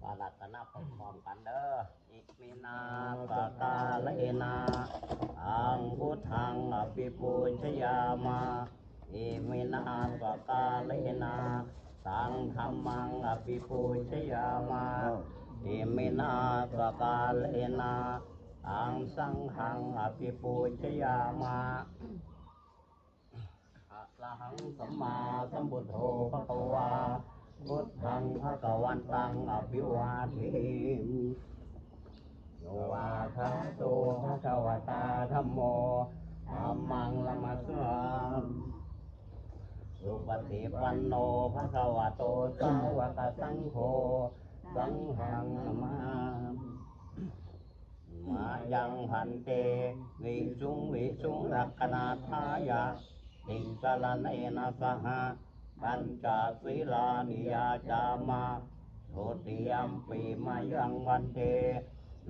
ปารัตนาพร้อมๆกันเด้ออิมินาสกาเลนาอังพุทธังอภิปูชยามาอิมินาสกาเลนาสังธรรมังอภิปูชยามาอิมินาสกาเลนาอังสังฆังอภิปูชยามาอะระหังสัมมาสัมพุทโธภะคะวา พุทธังภะคะวันตังอภิวาเทมิโยวาทะโตภะคะวตาธัมโมธัมมังละมัสสามิสุปฏิปันโนภะคะวะโตสาวกสังโฆสังฆังนามามิมายังพันเตวิสุงวิสุงรักขณาทายาติสรณเนนะสห ปัญจศีลานิยาจามาโสติยัมปีมายังวันเต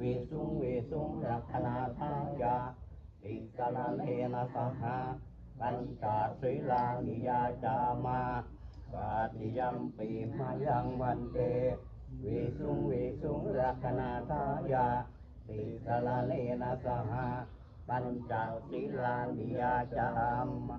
วิสุงวิสุงรักขณาทายาติสรณเนนะสหปัญจศีลานิยาจามาปาติยัมปีมายังวันเตวิสุงวิสุงรักขณาทายาติสรณเนนะสหปัญจศีลานิยาจามา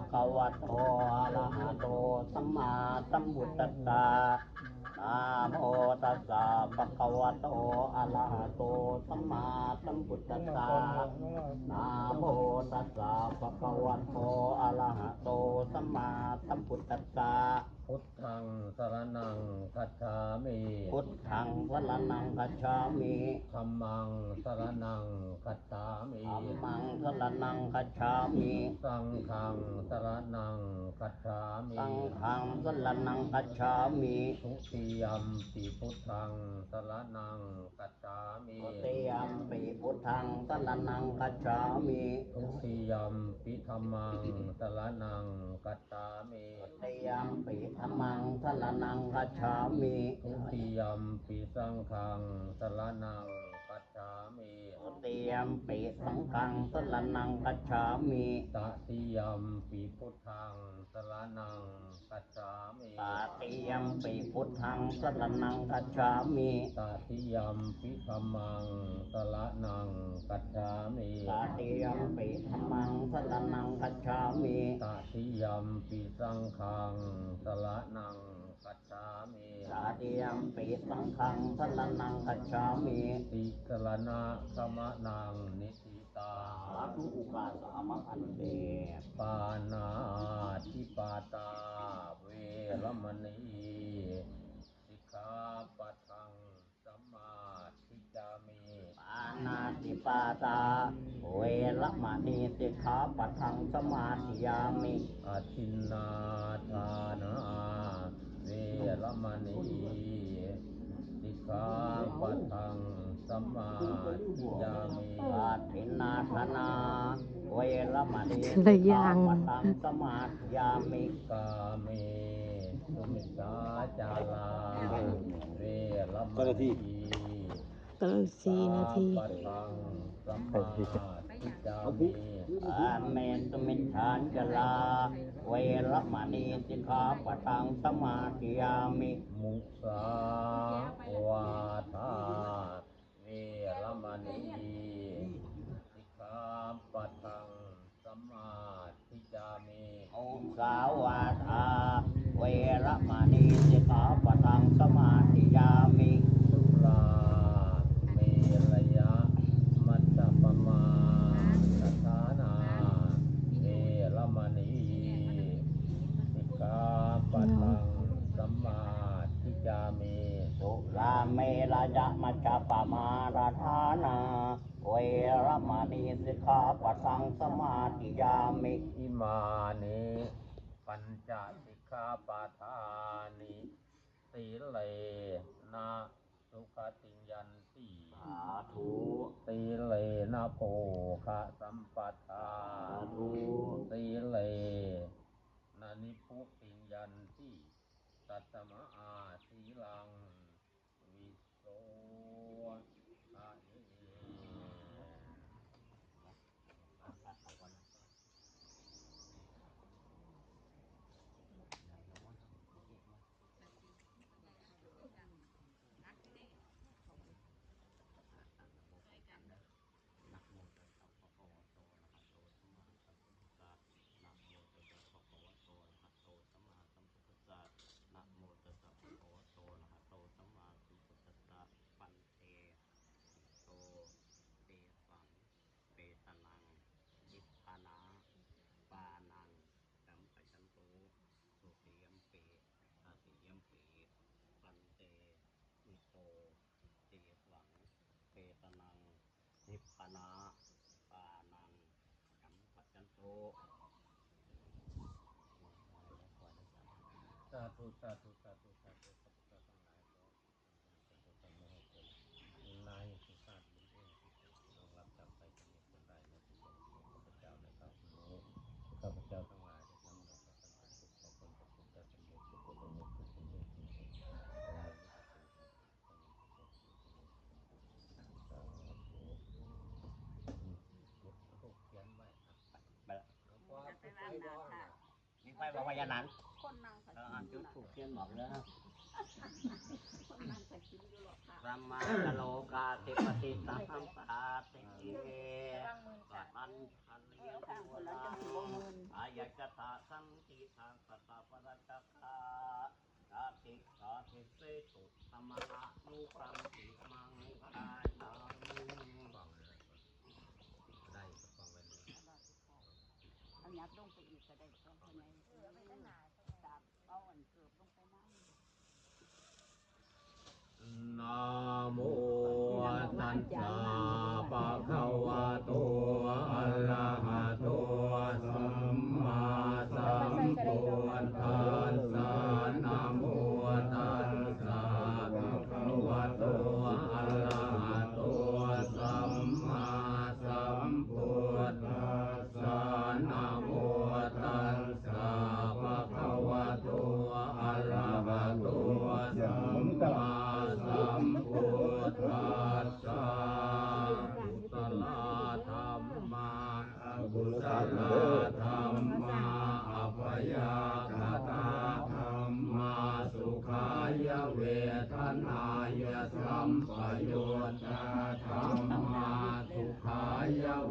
ภะคะวะโตอะระหะโตสัมมาสัมพุทธัสสะนะโมตัสสะภะคะวะโตอะระหะโตสัมมาสัมพุทธัสสะนะโมตัสสะภะคะวะโตอะระหะโตสัมมาสัมพุทธัสสะ ธังสรณังคัจฉามิพุทธังวรนังคัจฉามิธัมมังสรณังคัจฉามิธัมมังสรนังคัจฉามิสังฆังสรณังคัจฉามิสังฆังสรนังคัจฉามิทุติยัมปิพุทธังสรณังคัจฉามิทุติยัมปิพุทธังสรนังคัจฉามิทุติยัมปิธัมมังสรณังคัจฉามิทุติยัมปิธัมมังสรนังกัจฉามิ ทุติยัมปิสังฆังสรนังามิทุติยัมปิสังฆังสรนังคัจฉามิตติยัมปิพุทธังสรณังคัจฉามิตาติยัมปิพุทธังสรนังคัจฉามิตติยัมปิธัมมังสรณังคัจฉามิตาติยัมปิธัมมังสรนังคัจฉามิตติยัมปิสังฆังสรณังคั จฉามิตาติยัมปิสังฆังสรนังคัจฉามิติสรณะสมะนังนิสิตาสาธุอุปาสามะพันเตปานาติปาตาเวรมณีสิกขาปัทังสมาธิจามิปานาติปาตาเวรมณีสิกขาปัทังสมาธิยามิอาทินนาทานา วรมณีสิกขาปัทังสัมมาธิยามิปาทินนาธนาเวรมณีแต่ละอย่าปัทังสัมมาธิยามิกาเมสุมิสาจาราเวรมณีตอนสี่นาทีปัทังสัมมาทิจามิ อาเมนตุมินทานจลา เวรมณีสิกขาปัทังสมาธิยามิ มุสาวาทาเวรมณีสิกขาปัทังสัมมาทิจามิอุสาวาทาเวรมณีสิกขาปัทังสมาธิยา จามีสุรามีระยะมัจจปมาราธานาเวรมณีสิกาปสังสมาติยามิอิมานิปัญจสิกาปทานิสิเลนะสุขติยันติสาธุสิเลนะโภคะสัมปทาธุสิเลนะนิพุติยันติตัตมะอา hilang. kita ng hip kana pa ng satu satu satu satu. นาคามีไฟบอกว่าอย่านั้นคนนางสักเราจุดถูกเขียนบอกแล้วคนนางสักคิวอยู่หรอกค่ะรัมาตโลกาเทปติสัมปาติเกปัตันพันเลี้ยงตัวละอายัจตาสังติทางสัตตาปรักกาตาติสาเทเสตุรมะนุปังติมาันยับลงไปอีกก็ได้สองคนไหตามเอาอันเกือบลงไปน้ำนะโมตัสสะ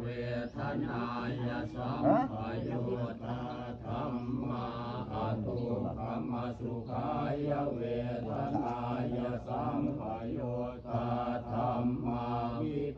เวทนายสัมปยุตตาธรรมาอตุธรรมสุขายเวทนายสัมปยุตตาธรรมาวิ